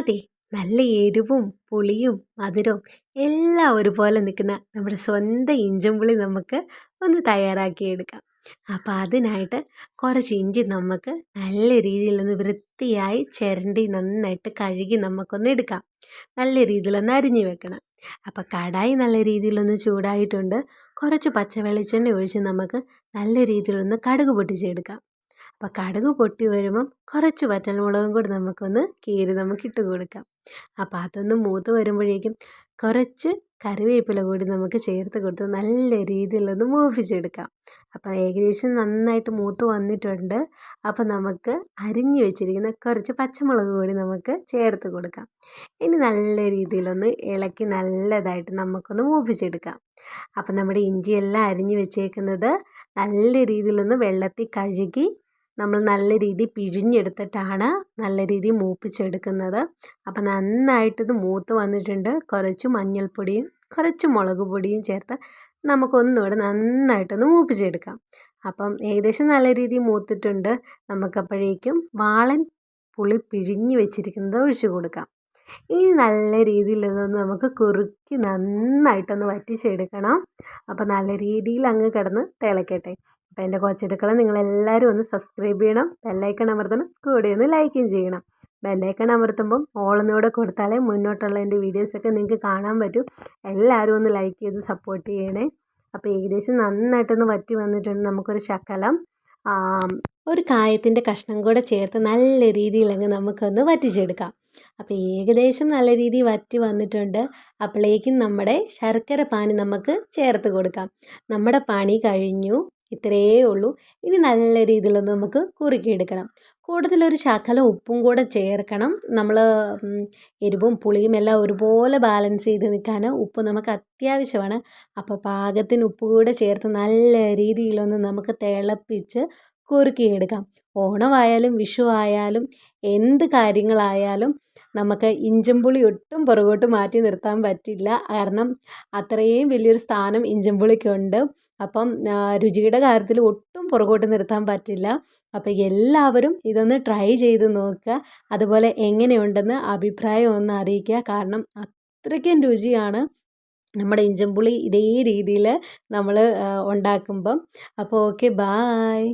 അതെ നല്ല എരിവും പുളിയും മധുരവും എല്ലാം ഒരുപോലെ നിൽക്കുന്ന നമ്മുടെ സ്വന്തം ഇഞ്ചുംപുളി നമുക്ക് ഒന്ന് തയ്യാറാക്കിയെടുക്കാം. അപ്പോൾ അതിനായിട്ട് കുറച്ച് ഇഞ്ചി നമുക്ക് നല്ല രീതിയിലൊന്ന് വൃത്തിയായി ചിരണ്ടി നന്നായിട്ട് കഴുകി നമുക്കൊന്ന് എടുക്കാം. നല്ല രീതിയിലൊന്ന് അരിഞ്ഞു വെക്കണം. അപ്പോൾ കടായി നല്ല രീതിയിലൊന്ന് ചൂടായിട്ടുണ്ട്. കുറച്ച് പച്ച വെളിച്ചെണ്ണ ഒഴിച്ച് നമുക്ക് നല്ല രീതിയിലൊന്ന് കടുക് പൊട്ടിച്ചെടുക്കാം. അപ്പോൾ കടുക് പൊട്ടി വരുമ്പം കുറച്ച് വറ്റൽമുളകും കൂടി നമുക്കൊന്ന് കീറി നമുക്ക് ഇട്ട് കൊടുക്കാം. അപ്പോൾ അതൊന്ന് മൂത്ത് വരുമ്പോഴേക്കും കുറച്ച് കറിവേപ്പില കൂടി നമുക്ക് ചേർത്ത് കൊടുത്ത് നല്ല രീതിയിലൊന്ന് മൂപ്പിച്ചെടുക്കാം. അപ്പോൾ ഏകദേശം നന്നായിട്ട് മൂത്ത് വന്നിട്ടുണ്ട്. അപ്പോൾ നമുക്ക് അരിഞ്ഞു വെച്ചിരിക്കുന്ന കുറച്ച് പച്ചമുളക് കൂടി നമുക്ക് ചേർത്ത് കൊടുക്കാം. ഇനി നല്ല രീതിയിലൊന്ന് ഇളക്കി നല്ലതായിട്ട് നമുക്കൊന്ന് മൂപ്പിച്ചെടുക്കാം. അപ്പം നമ്മുടെ ഇഞ്ചിയെല്ലാം അരിഞ്ഞു വെച്ചേക്കുന്നത് നല്ല രീതിയിലൊന്ന് വെള്ളത്തിൽ കഴുകി നമ്മൾ നല്ല രീതിയിൽ പിഴിഞ്ഞെടുത്തിട്ടാണ് നല്ല രീതിയിൽ മൂപ്പിച്ചെടുക്കുന്നത്. അപ്പം നന്നായിട്ടിത് മൂത്ത് വന്നിട്ടുണ്ട്. കുറച്ച് മഞ്ഞൾപ്പൊടിയും കുറച്ച് മുളക് പൊടിയും ചേർത്ത് നമുക്കൊന്നുകൂടെ നന്നായിട്ടൊന്ന് മൂപ്പിച്ചെടുക്കാം. അപ്പം ഏകദേശം നല്ല രീതിയിൽ മൂത്തിട്ടുണ്ട്. നമുക്കപ്പോഴേക്കും വാളൻ പുളി പിഴിഞ്ഞ് വെച്ചിരിക്കുന്നത് ഒഴിച്ചു കൊടുക്കാം. ഇനി നല്ല രീതിയിൽ ഇതൊന്ന് നമുക്ക് കുറുക്കി നന്നായിട്ടൊന്ന് വറ്റിച്ചെടുക്കണം. അപ്പോൾ നല്ല രീതിയിൽ അങ്ങ് കിടന്ന് തിളക്കട്ടെ. അപ്പോൾ എന്റെ കൊച്ചടുക്കള നിങ്ങളെല്ലാവരും ഒന്ന് സബ്സ്ക്രൈബ് ചെയ്യണം ബെല്ലൈക്കൺ അമർത്തണം കൂടെ ഒന്ന് ലൈക്കും ചെയ്യണം. ബെല്ലൈക്കൺ അമർത്തുമ്പം ഓളന്നൂടെ കൊടുത്താലേ മുന്നോട്ടുള്ള എന്റെ വീഡിയോസൊക്കെ നിങ്ങൾക്ക് കാണാൻ പറ്റും. എല്ലാവരും ഒന്ന് ലൈക്ക് ചെയ്ത് സപ്പോർട്ട് ചെയ്യണേ. അപ്പോൾ ഏകദേശം നന്നായിട്ടൊന്ന് വറ്റി വന്നിട്ടുണ്ട് നമുക്കൊരു ശക്കലം ഒരു കായത്തിന്റെ കഷ്ണം കൂടെ ചേർത്ത് നല്ല രീതിയിലങ്ങ് നമുക്കൊന്ന് വറ്റിച്ചെടുക്കാം. അപ്പോൾ ഏകദേശം നല്ല രീതിയിൽ വറ്റി വന്നിട്ടുണ്ട്. അപ്പോഴേക്കും നമ്മുടെ ശർക്കര പാനി നമുക്ക് ചേർത്ത് കൊടുക്കാം. നമ്മുടെ പണി കഴിഞ്ഞു. ഇത്രയേ ഉള്ളൂ. ഇനി നല്ല രീതിയിലൊന്ന് നമുക്ക് കുറുക്കിയെടുക്കണം. കൂടുതലൊരു ശകലം ഉപ്പും കൂടെ ചേർക്കണം. നമ്മൾ എരിവും പുളിയും എല്ലാം ഒരുപോലെ ബാലൻസ് ചെയ്ത് നിൽക്കാൻ ഉപ്പ് നമുക്ക് അത്യാവശ്യമാണ്. അപ്പോൾ പാകത്തിന് ഉപ്പ് കൂടെ ചേർത്ത് നല്ല രീതിയിലൊന്ന് നമുക്ക് തിളപ്പിച്ച് കുറുക്കിയെടുക്കാം. ഓണമായാലും വിഷു ആയാലും എന്ത് കാര്യങ്ങളായാലും നമുക്ക് ഇഞ്ചിമ്പുളി ഒട്ടും പുറകോട്ട് മാറ്റി നിർത്താൻ പറ്റില്ല. കാരണം അത്രയും വലിയൊരു സ്ഥാനം ഇഞ്ചിമ്പുളിക്കുണ്ട് അപ്പം രുചിയുടെ കാര്യത്തിൽ ഒട്ടും പുറകോട്ട് നിർത്താൻ പറ്റില്ല. അപ്പോൾ എല്ലാവരും ഇതൊന്ന് ട്രൈ ചെയ്ത് നോക്കുക. അതുപോലെ എങ്ങനെയുണ്ടെന്ന് അഭിപ്രായം ഒന്ന് അറിയിക്കുക. കാരണം അത്രയ്ക്കും രുചിയാണ് നമ്മുടെ ഇഞ്ചമ്പുളി ഇതേ രീതിയിൽ നമ്മൾ ഉണ്ടാക്കുമ്പം. അപ്പോൾ ഓക്കെ ബായ്.